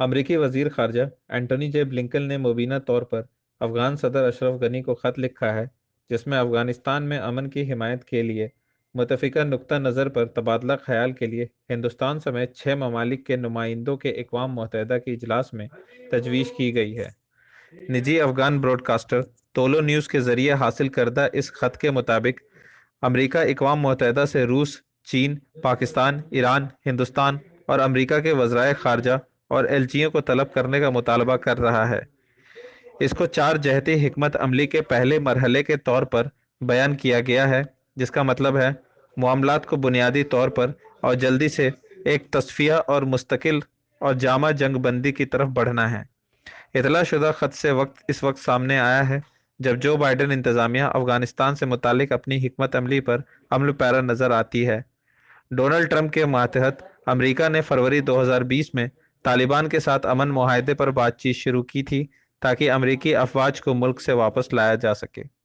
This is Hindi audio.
अमरीकी वज़ीर खारजा एंटोनी जे ब्लिंकन ने मुबीना तौर पर अफगान सदर अशरफ गनी को खत लिखा है, जिसमें अफ़गानिस्तान में अमन की हिमायत के लिए मुतफ़िका नुक्ता नज़र पर तबादला ख्याल के लिए हिंदुस्तान समेत छः ममालिक के नुमाइंदों के अकवाम मुतहदा के इजलास में तजवीज़ की गई है। निजी अफगान ब्रॉडकास्टर तोलो न्यूज़ के ज़रिए हासिल करदा इस खत के मुताबिक, अमरीका अकवाम मुतहदा से रूस, चीन, पाकिस्तान, ईरान, हिंदुस्तान और अमरीका के वज्राय खारजा और एलचियों को तलब करने का मुतालबा कर रहा है। इसको चार जहती हमत अमली के पहले मरहले के तौर पर बयान किया गया है, जिसका मतलब है, मामलात को बुनियादी तौर पर और जल्दी से एक तस्फिया और मुस्तकिल और जामा जंग बंदी की तरफ़ बढ़ना है। इतला शुदा खत से वक्त, इस वक्त सामने आया है, जब जो बाइडन इंतज़ामिया अफ़गानिस्तान से मुतक अपनी हमत अमली पर अमल पैरा नज़र आती है। डोनल्ड ट्रंप के मातहत अमरीका ने फरवरी 2020 में तालिबान के साथ अमन माहदे पर बातचीत शुरू की थी ताकि अमरीकी अफवाज को मुल्क से वापस लाया जा सके।